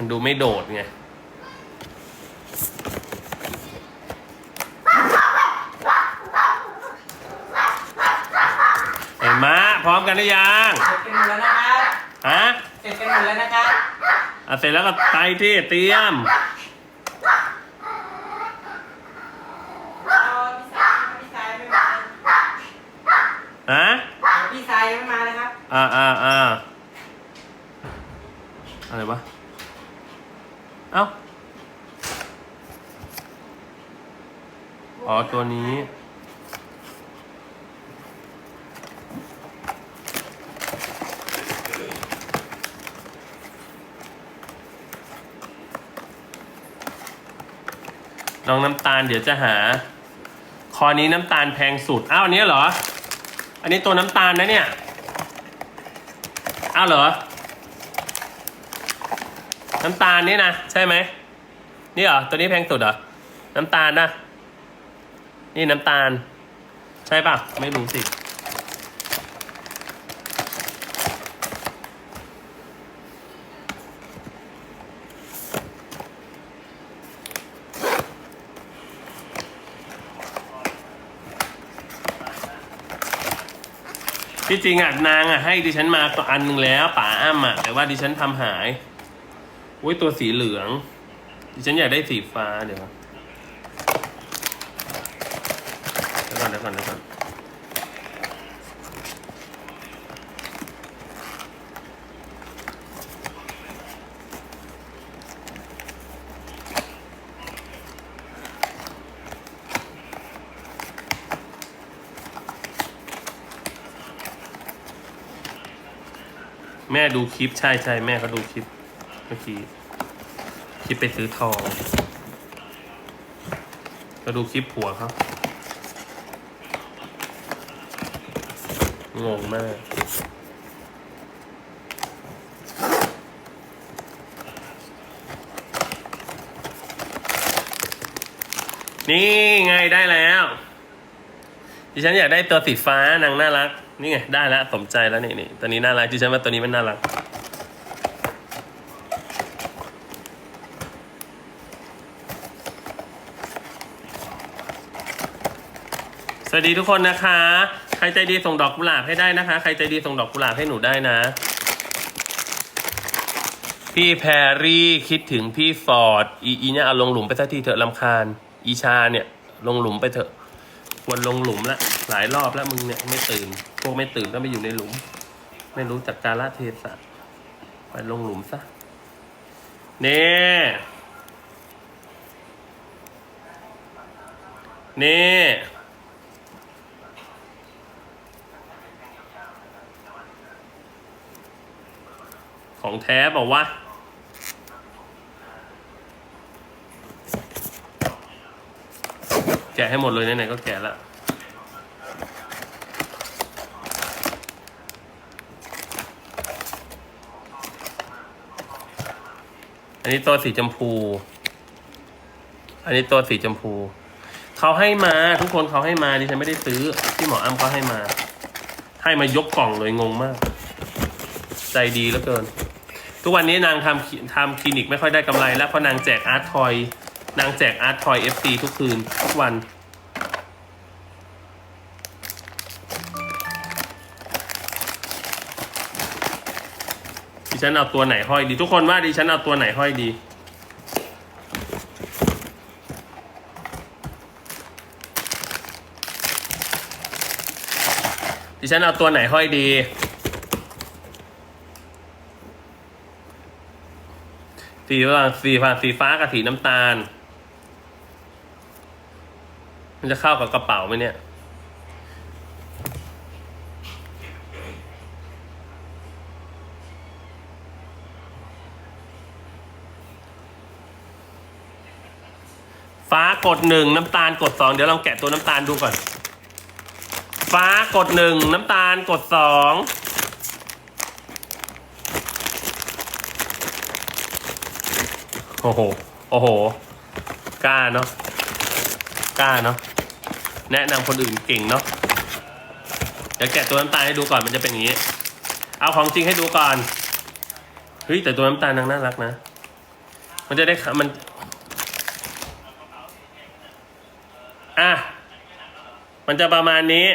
มันดูไม่โดดไงเห็นมะพร้อมกันหรือยังเสร็จกันหมดแล้วนะครับ ฮะเสร็จกันหมดแล้วนะครับอะเสร็จแล้วก็ไปที่เตรียมอ๋อพี่สายพี่สายไม่มาฮะพี่สายยังไม่มานะครับ อ่าอ่าอ่าอะไรวะ เอ้า อ๋อ ตัวนี้ น้องน้ำตาลเดี๋ยวจะหา คอนี้น้ำตาลแพงสุด อ้าวอันนี้เหรอ อันนี้ตัวน้ำตาลนะเนี่ย อ้าวเหรอ น้ำตาลนี่นะใช่ไหมนี่เหรอตัวนี้แพงสุดเหรอน้ำตาลนะนี่น้ำตาล ใช่ป่ะไม่รู้สิที่จริงอะนางอะให้ดิฉันมาตัวอันหนึ่งแล้วป๋าอ้ำอะแต่ว่าดิฉันทำหาย อุ้ยตัวสีเหลือง ดิฉันอยากได้สีฟ้าเดี๋ยวก่อนเดี๋ยวก่อนเดี๋ยวก่อนเดี๋ยวก่อนแม่ดูคลิปใช่ใช่แม่เขาดูคลิป มื่อกี้คลิปไปซื้อทองก็ดูคลิปผัวเขางงมาก นี่ไงได้แล้วดิฉันอยากได้ตัวสีฟ้านางน่ารัก นี่ไงได้แล้วสมใจแล้วนี่นี่ตัวนี้น่ารักดิฉันว่าตัวนี้มันน่ารัก วัสดีทุกคนนะคะ ใครใจดีส่งดอกกุหลาบให้ได้นะคะ ใครใจดีส่งดอกกุหลาบให้หนูได้นะ พี่แพรรี่คิดถึงพี่ฟอร์ดอีอีเนี่ยเอาลงหลุมไปสักทีเถอะลำคาญ อีชาเนี่ย ลงหลุมไปเถอะควรลงหลุมละหลายรอบแล้วมึงเนี่ยไม่ตื่นพวกไม่ตื่นก็ไปอยู่ในหลุม ไม่รู้จักกาลเทศะไปลงหลุมซะเน่เน่ ของแท้บอกว่า แกะให้หมดเลยไหนๆก็แกะละอันนี้ตัวสีชมพู อันนี้ตัวสีชมพู เขาให้มาทุกคนเขาให้มาดิฉันไม่ได้ซื้อที่หมออ้ำเขาให้มา ให้มายกกล่องเลยงงมาก ใจดีเหลือเกิน ทุกวันนี้นางทำทำคลินิกไม่ค่อยได้กำไร แล้วเพราะนางแจกอาร์ตทอยนางแจกอาร์ตทอยเอฟซีทุกคืนทุกวันดิฉันเอาตัวไหนห้อยดี ทุกคนว่าดิฉันเอาตัวไหนห้อยดีดิฉันเอาตัวไหนห้อยดี สีฟ้าสีฟ้าสีฟ้ากับสีน้ำตาล มันจะเข้ากับกระเป๋าไหมเนี่ยฟ้ากดหนึ่งน้ำตาลกดสองเดี๋ยวลองแกะตัวน้ำตาลดูก่อน ฟ้ากดหนึ่งน้ำตาลกดสอง โอ้โห โอ้โห กล้าเนาะ กล้าเนาะ แนะนำคนอื่นเก่งเนาะ เดี๋ยวแกะตัวน้ำตาลให้ดูก่อนมันจะเป็นอย่างนี้ เอาของจริงให้ดูก่อน เฮ้ยแต่ตัวน้ำตาลนางน่ารักนะ มันจะได้มัน อะ มันจะประมาณนี้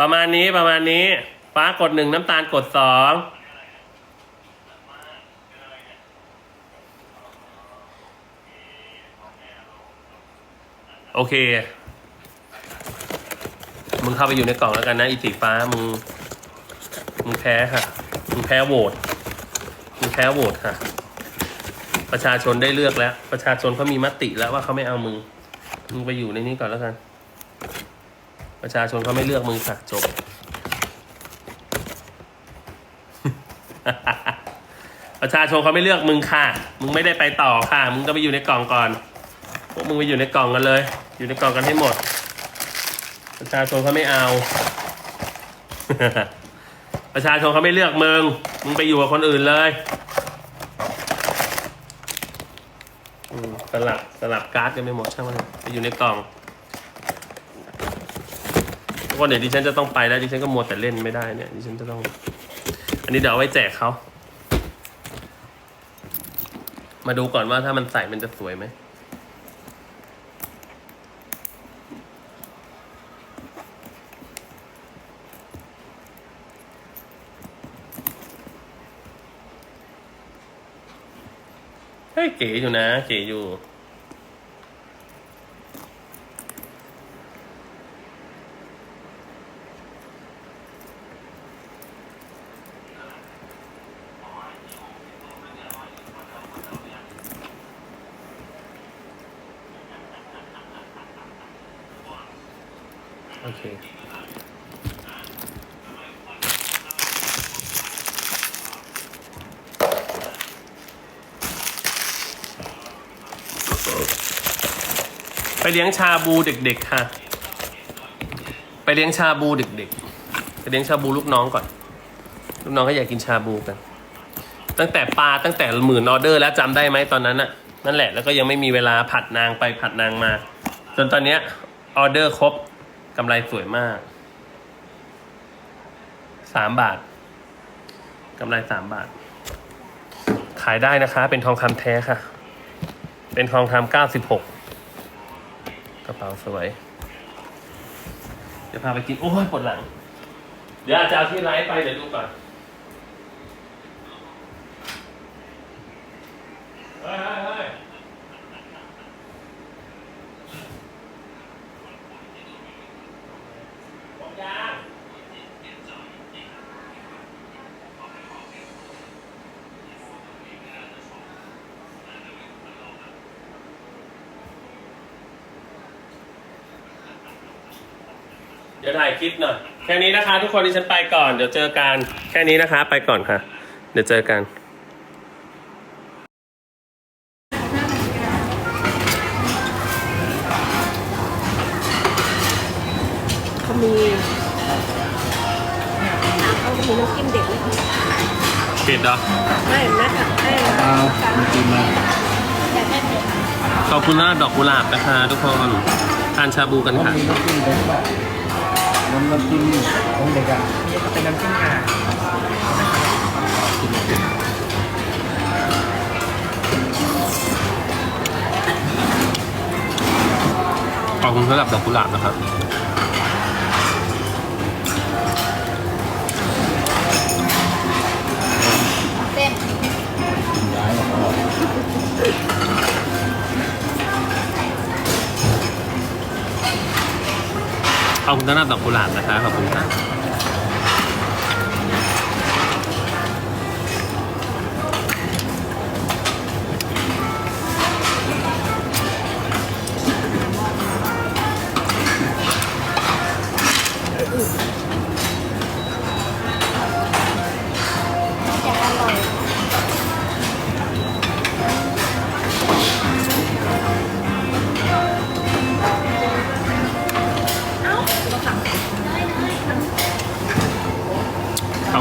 ประมาณนี้ประมาณนี้ ฟ้ากดหนึ่งน้ำตาลกดสอง โอเค มึงเข้าไปอยู่ในกล่องแล้วกันนะอีสีฟ้ามึง มึงแพ้ค่ะ มึงแพ้โหวต มึงแพ้โหวตค่ะ ประชาชนได้เลือกแล้ว ประชาชนเขามีมติแล้วว่าเขาไม่เอามึง มึงไปอยู่ในนี้ก่อนแล้วกัน ประชาชนเขาไม่เลือกมึงค่ะจบ ประชาชนเขาไม่เลือกมึงค่ะ มึงไม่ได้ไปต่อค่ะ มึงก็ไปอยู่ในกล่องก่อนพวกมึงไปอยู่ในกล่องกันเลย อยู่ในกล่องกันให้หมด ประชาชนเขาไม่เอา ประชาชนเขาไม่เลือกมึง มึงไปอยู่กับคนอื่นเลยอืมสลับสลับการ์ดกันไปหมดใช่างมันเถอะไปอยู่ในกล่องทุกคนเดี๋ยวดิฉันจะต้องไปแล้วดิฉันก็มัวแต่เล่นไม่ได้เนี่ยดิฉันจะต้อง อันนี้เดี๋ยวเอาไว้แจกเขามาดูก่อนว่าถ้ามันใส่มันจะสวยไหม เก๋อยู่นะ เก๋อยู่ โอเค ไปเลี้ยงชาบูเด็กๆค่ะ ไปเลี้ยงชาบูเด็กๆ ไปเลี้ยงชาบูลูกน้องก่อน ลูกน้องก็อยากกินชาบูกัน ตั้งแต่ปลาตั้งแต่หมื่นออเดอร์แล้วจำได้ไหมตอนนั้นน่ะ นั่นแหละแล้วก็ยังไม่มีเวลาผัดนางไปผัดนางมา จนตอนเนี้ยออเดอร์ครบกำไรสวยมากสามบาทกำไรสามบาท ขายได้นะคะ เป็นทองคำแท้ค่ะ เป็นทองคำเก้าสิบหกกระเป๋าสวย เดี๋ยวพาไปกิน โอ้ยปวดหลัง เดี๋ยวอาจจะเอาที่ไลฟ์ไปเดี๋ยวดูก่อนเฮ้ยเฮ้ยเฮ้ยบอกยังเดี๋ยวถ่ายคลิปหน่อย แค่นี้นะคะ ทุกคนที่ฉันไปก่อน เดี๋ยวเจอกัน แค่นี้นะคะ ไปก่อนค่ะ เดี๋ยวเจอกัน เขามีเขามีน้ำจิ้มเด็กไหมคะปิดเหรอไม่แม่ค่ะให้เอาจริงมาอยากได้เด็กขอบคุณหน้าดอกกุหลาบนะคะ ทุกคนทานชาบูกันเขาค่ะ มีน้ำจิ้มเด็กแบบ น้ำน้ำจิ้มของเด็กอะเป็นน้ำจิ้มอ่าขอบคุณสำหรับดอกกุหลาบนะครับ เต้นกินย้ายออก ขอบคุณต้อนรับดอกกุหลาบนะคะขอบคุณค่ะ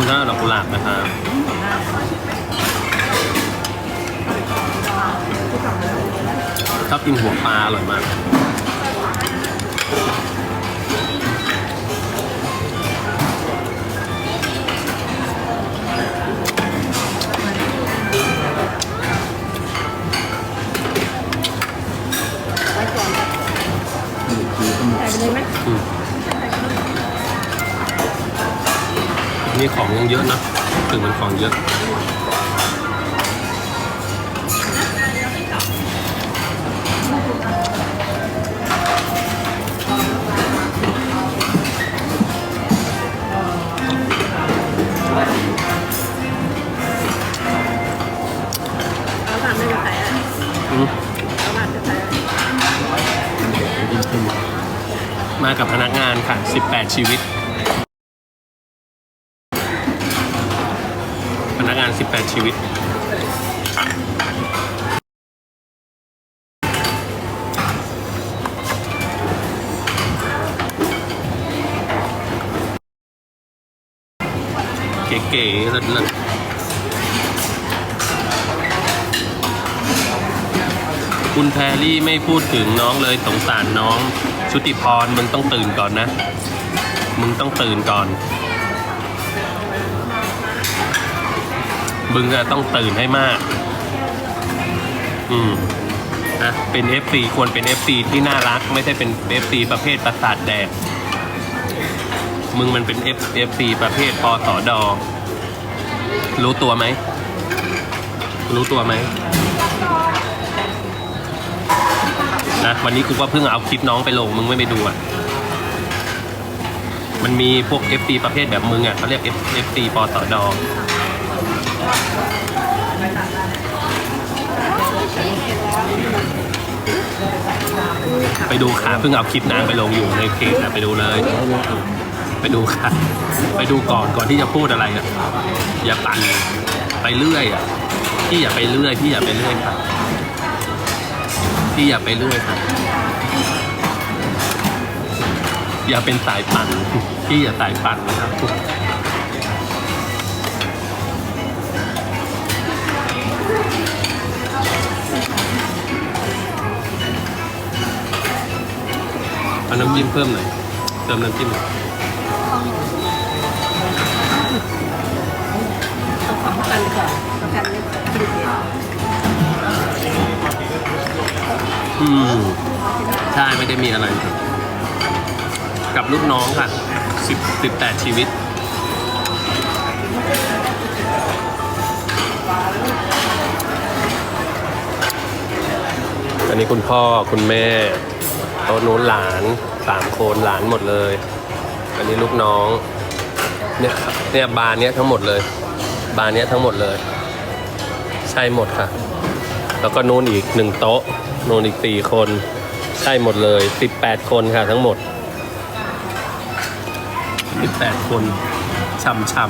คุณช่าดอกกุหลาบนะครับชอบกินหัวปลาอร่อยมากอืม นี้ของยังเยอะนะถึงมันของเยอะเขาทำไม่เป็นไรอะอืมเขาทำเป็นไรมากับพนักงานค่ะ 18 ชีวิต กาน18 ชีวิต เก๋ๆเลิศๆคุณแพรรี่ไม่พูดถึงน้องเลยสงสารน้องชุติพรมึงต้องตื่นก่อนนะ มึงต้องตื่นก่อน มึงอะต้องตื่นให้มาก อืมนะเป็น FC ควรเป็น FC ที่น่ารัก ไม่ใช่เป็น FC ประเภทประสาทแดก มึงมันเป็น F FC ประเภทปสอดอ รู้ตัวไหม รู้ตัวไหมนะวันนี้กูก็เพิ่งเอาคลิปน้องไปลง มึงไม่ไปดูอะ มันมีพวก FT ประเภทแบบมึงอะเขาเรียก F- FT ปสอดอ ไปดูค่ะเพิ่งเอาคลิปนางไปลงอยู่ในเพจนะไปดูเลย ไปดูค่ะ ไปดูก่อนก่อนที่จะพูดอะไรอะอย่าปั่นไปเรื่อยอะพี่อย่าไปเรื่อยพี่อย่าไปเรื่อยค่ะพี่อย่าไปเรื่อยค่ะอย่าเป็นสายปั่นพี่อย่าสายปั่นนะครับ น้ำจิ้มเพิ่มหน่อย เติมน้ำจิ้มหน่อยเอาของกันก่อนกันไม่กินเผ็ดอืม ใช่ไม่ได้มีอะไรครับ กับลูกน้องค่ะสิบสิบแปดชีวิต อันนี้คุณพ่อคุณแม่ โต๊ะนู้นหลานสามคนหลานหมดเลย อันนี้ลูกน้อง เนี่ยเนี่ยบาร์เนี้ยทั้งหมดเลย บาร์เนี้ยทั้งหมดเลย ใช่หมดค่ะ แล้วก็นู้นอีกหนึ่งโต๊ะนู้นอีกสี่คน ใช่หมดเลยสิบแปดคนค่ะทั้งหมดสิบแปดคนช่ำช่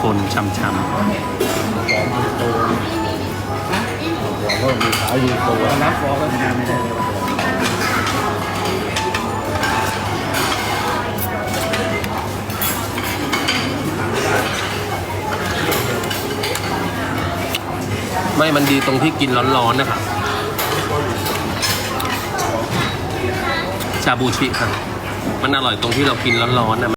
คนช่ำช่ำบอกว่ามีขาอยู่ตัวนับบอกว่าทำไม่ได้เลยไม่มันดีตรงที่กินร้อนๆนะครับชาบูชิค่ะ มันอร่อยตรงที่เรากินร้อนๆนะ